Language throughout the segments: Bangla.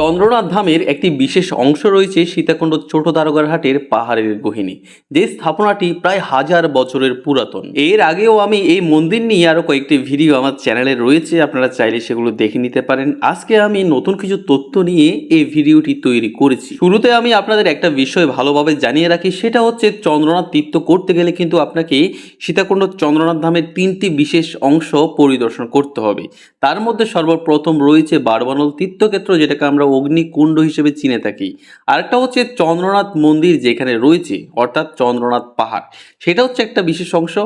চন্দ্রনাথ ধামের একটি বিশেষ অংশ রয়েছে সীতাকুণ্ড ছোট দারোগার হাটের পাহাড়ের গহিনী, যে স্থাপনাটি প্রায় হাজার বছরের পুরাতন। এর আগেও আমি এই মন্দির নিয়ে আরও কয়েকটি ভিডিও আমার চ্যানেলে রয়েছে, আপনারা চাইলে সেগুলো দেখে নিতে পারেন। আজকে আমি নতুন কিছু তথ্য নিয়ে এই ভিডিওটি তৈরি করেছি। শুরুতে আমি আপনাদের একটা বিষয় ভালোভাবে জানিয়ে রাখি, সেটা হচ্ছে চন্দ্রনাথ তীর্থ করতে গেলে কিন্তু আপনাকে সীতাকুণ্ড চন্দ্রনাথ ধামের তিনটি বিশেষ অংশ পরিদর্শন করতে হবে। তার মধ্যে সর্বপ্রথম রয়েছে বারবানল তীর্থক্ষেত্র, যেটাকে আমরা অগ্নিকুণ্ড হিসেবে চিনে থাকি। আরেকটা হচ্ছে চন্দ্রনাথ মন্দির যেখানে রয়েছে, অর্থাৎ চন্দ্রনাথ পাহাড়। সেটা হচ্ছে একটা বিশেষ অংশ।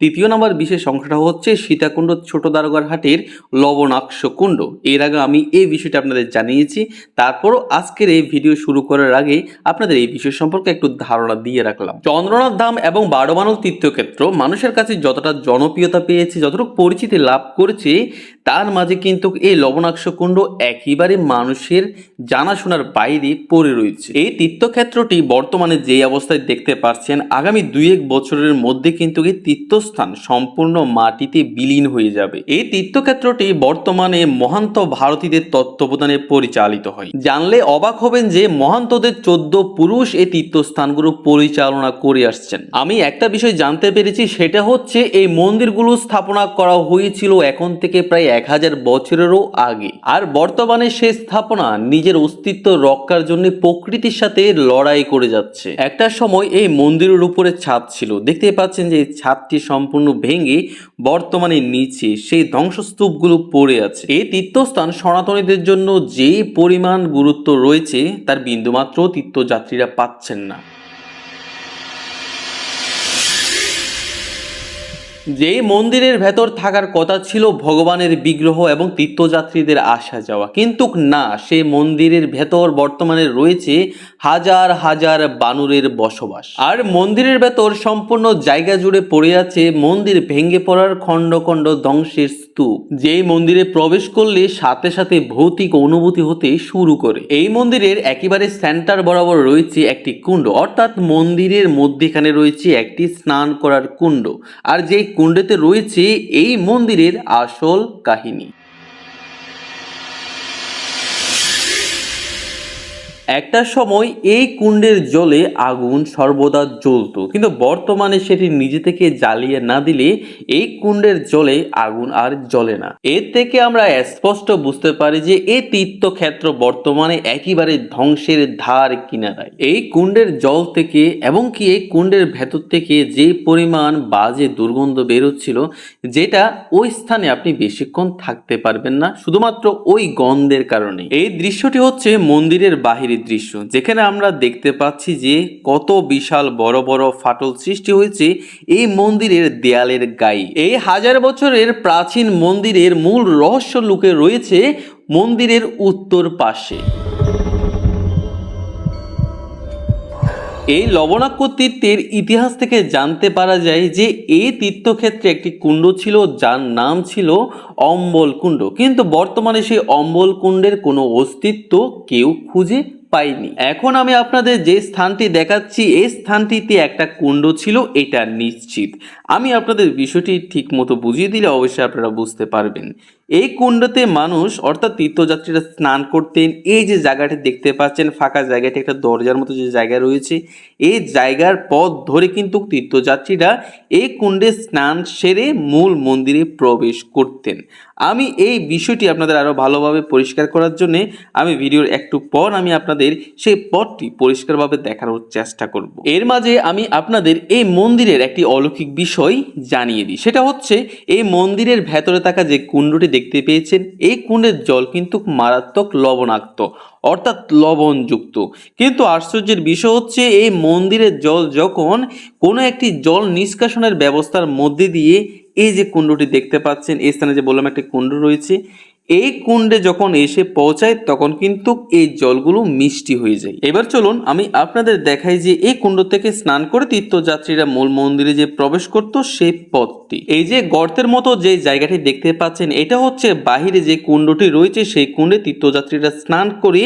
তৃতীয় নম্বর বিশেষ অংশটা হচ্ছে সীতাকুণ্ড ছোট দারোগার হাটের লবণাক্ষ কুণ্ড। এর আগে আমি এই বিষয়টা আপনাদের জানিয়েছি। তারপরও আজকের এই ভিডিও শুরু করার আগে আপনাদের এই বিষয় সম্পর্কে একটু ধারণা দিয়ে রাখলাম। চন্দ্রনাথ ধাম এবং বারোবানল তীর্থক্ষেত্র মানুষের কাছে যতটা জনপ্রিয়তা পেয়েছে, যতটুকু পরিচিতি লাভ করেছে তার মাঝে কিন্তু এই লবণাক্ষ কুণ্ড একেবারে মানুষের জানাশোনার বাইরে পড়ে রয়েছে। এই তীর্থক্ষেত্রটি বর্তমানে যে অবস্থায় দেখতে পাচ্ছেন আগামী দুই এক বছরের মধ্যে কিন্তু এই তীর্থস্থান সম্পূর্ণ মাটিতে বিলীন হয়ে যাবে। এই তীর্থক্ষেত্রটি বর্তমানে মহান্ত ভারতীদের তত্ত্বাবধানে পরিচালিত হয়। জানলে অবাক হবেন যে মহান্তদের চোদ্দ পুরুষ এই তীর্থস্থানগুলো পরিচালনা করে আসছেন। আমি একটা বিষয় জানতে পেরেছি, সেটা হচ্ছে এই মন্দিরগুলো স্থাপনা করা হয়েছিল এখন থেকে প্রায় এক হাজার বছরেরও আগে। আর বর্তমানে সে স্থাপনা নিজের অস্তিত্ব রক্ষার জন্য প্রকৃতির সাথে লড়াই করে যাচ্ছে। একটা সময় এই মন্দিরের উপরে ছাদ ছিল। দেখতে পাচ্ছেন যে ছাদটি সম্পূর্ণ ভেঙে বর্তমানে নিচে সেই ধ্বংসস্তূপগুলো পড়ে আছে। এই তীর্থস্থান সনাতনীদের জন্য যে পরিমাণ গুরুত্ব রয়েছে, তার বিন্দুমাত্র তীর্থযাত্রীরা পাচ্ছেন না। যে মন্দিরের ভেতর থাকার কথা ছিল ভগবানের বিগ্রহ এবং তীর্থযাত্রীদের আসা যাওয়া। কিন্তু না, সে মন্দিরের ভেতর বর্তমানে রয়েছে হাজার হাজার বানুরের বসবাস। আর মন্দিরের ভেতর সম্পূর্ণ জায়গা জুড়ে পড়ে আছে মন্দির ভেঙে পড়ার খণ্ড খণ্ড ধ্বংসের স্তূপ। যেই মন্দিরে প্রবেশ করলে সাথে সাথে ভৌতিক অনুভূতি হতে শুরু করে। এই মন্দিরের একেবারে সেন্টার বরাবর রয়েছে একটি কুণ্ড। অর্থাৎ মন্দিরের মধ্যেখানে রয়েছে একটি স্নান করার কুণ্ড। আর যে কুণ্ডেতে রয়েছে এই মন্দিরের আসল কাহিনী। একটা সময় এই কুণ্ডের জলে আগুন সর্বদা জ্বলতো, কিন্তু বর্তমানে সেটি নিজে থেকে জ্বালিয়ে না দিলে এই কুণ্ডের জলে আগুন আর জ্বলে না। এর থেকে আমরা স্পষ্ট বুঝতে পারি যে এই তীর্থক্ষেত্র বর্তমানে একেবারে ধ্বংসের ধার কিনারায়। এই কুণ্ডের জল থেকে এবং কি এই কুণ্ডের ভেতর থেকে যে পরিমাণ বাজে দুর্গন্ধ বেরোচ্ছিল, যেটা ওই স্থানে আপনি বেশিক্ষণ থাকতে পারবেন না, শুধুমাত্র ওই গন্ধের কারণে এই দৃশ্যটি হচ্ছে মন্দিরের বাহিরের দৃশ্য, যেখানে আমরা দেখতে পাচ্ছি যে কত বিশাল বড় বড় ফাটল সৃষ্টি হয়েছে এই মন্দিরের দেয়ালের গায়ে। এই হাজার বছরের প্রাচীন মন্দিরের মূল রহস্য লুকে রয়েছে মন্দিরের উত্তর পাশে। এই লবণাক্ষ তীর্থের ইতিহাস থেকে জানতে পারা যায় যে এই তীর্থক্ষেত্রে একটি কুণ্ড ছিল, যার নাম ছিল অম্বল কুণ্ড কিন্তু বর্তমানে সেই অম্বল কুণ্ডের কোনো অস্তিত্ব কেউ খুঁজে পাইনি। এখন আমি আপনাদের যে স্থানটি দেখাচ্ছি এই স্থানটিতে একটা কুণ্ড ছিল এটা নিশ্চিত। আমি আপনাদের বিষয়টি ঠিক মতো বুঝিয়ে দিলে অবশ্যই আপনারা বুঝতে পারবেন। এই কুণ্ডতে মানুষ, অর্থাৎ তীর্থযাত্রীরা স্নান করতেন। এই যে জায়গাটি দেখতে পাচ্ছেন, ফাঁকা জায়গাটি, একটা দরজার মতো যে জায়গা রয়েছে, এই জায়গার পথ ধরে কিন্তু তীর্থযাত্রীরা এই কুণ্ডে স্নান সেরে মূল মন্দিরে প্রবেশ করতেন। আমি এই বিষয়টি আপনাদের আরও ভালোভাবে পরিষ্কার করার জন্যে আমি ভিডিওর একটু পর আমি আপনাদের সেই পথটি পরিষ্কারভাবে দেখানোর চেষ্টা করব। এর মাঝে আমি আপনাদের এই মন্দিরের একটি অলৌকিক বিষয় জানিয়ে দিই। সেটা হচ্ছে, এই মন্দিরের ভেতরে থাকা যে কুণ্ডটি দেখতে পেয়েছেন, এই কুণ্ডের জল কিন্তু মারাত্মক লবণাক্ত, অর্থাৎ লবণযুক্ত। কিন্তু আশ্চর্যের বিষয় হচ্ছে, এই মন্দিরের জল যখন কোনো একটি জল নিষ্কাশনের ব্যবস্থার মধ্যে দিয়ে এই যে কুণ্ডটি দেখতে পাচ্ছেন, এই স্থানে যে বললাম একটি কুণ্ড রয়েছে এই কুণ্ডে যখন এসে পৌঁছায়, তখন কিন্তু এই জলগুলো মিষ্টি হয়ে যায়। এবার চলুন আমি আপনাদের দেখাই যে এই কুণ্ড থেকে স্নান করে তীর্থযাত্রীরা মূল মন্দিরে যে প্রবেশ করত, সেই পথটি। এই যে গর্তের মতো যে জায়গাটি দেখতে পাচ্ছেন, এটা হচ্ছে বাহিরে যে কুণ্ডটি রয়েছে, সেই কুণ্ডে তীর্থযাত্রীরা স্নান করে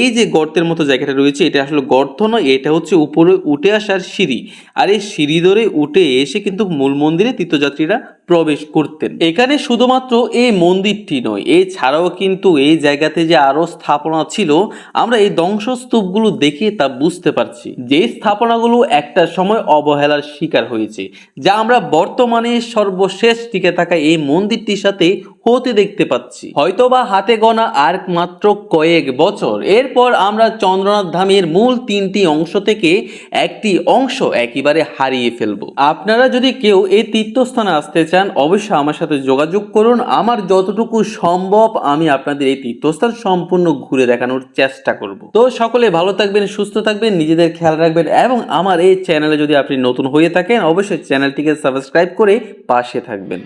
এই যে গর্তের মতো জায়গাটা রয়েছে, এটা আসলে গর্ত নয়, এটা হচ্ছে উপরে উঠে আসার সিঁড়ি। আর এই সিঁড়ি ধরে উঠে এসে কিন্তু মূল মন্দিরে তীর্থযাত্রীরা প্রবেশ করতেন। এখানে শুধুমাত্র এই মন্দিরটি নয়, এছাড়াও কিন্তু এই জায়গাতে যে আরও স্থাপনা ছিল, আমরা এই ধ্বংসস্তূপগুলো দেখে তা বুঝতে পারছি। যে স্থাপনাগুলো একটা সময় অবহেলার শিকার হয়েছে, যা আমরা বর্তমানে সর্বশেষ টিকে থাকা এই মন্দিরটির সাথে হতে দেখতে পাচ্ছি। হয়তোবা হাতে গোনা আর মাত্র কয়েক বছর। এরপর আমরা চন্দ্রনাথ ধামের মূল তিনটি অংশ থেকে একটি অংশ একেবারে হারিয়ে ফেলব। আপনারা যদি কেউ এই তীর্থস্থানে আসতে চান, অবশ্যই আমার সাথে যোগাযোগ করুন। আমার যতটুকু সম্ভব আমি আপনাদের এই তীর্থস্থান সম্পূর্ণ ঘুরে দেখানোর চেষ্টা করব। তো সকলে ভালো থাকবেন, সুস্থ থাকবেন, নিজেদের খেয়াল রাখবেন এবং আমার এই চ্যানেলে যদি আপনি নতুন হয়ে থাকেন, অবশ্যই চ্যানেলটিকে সাবস্ক্রাইব করে পাশে থাকবেন।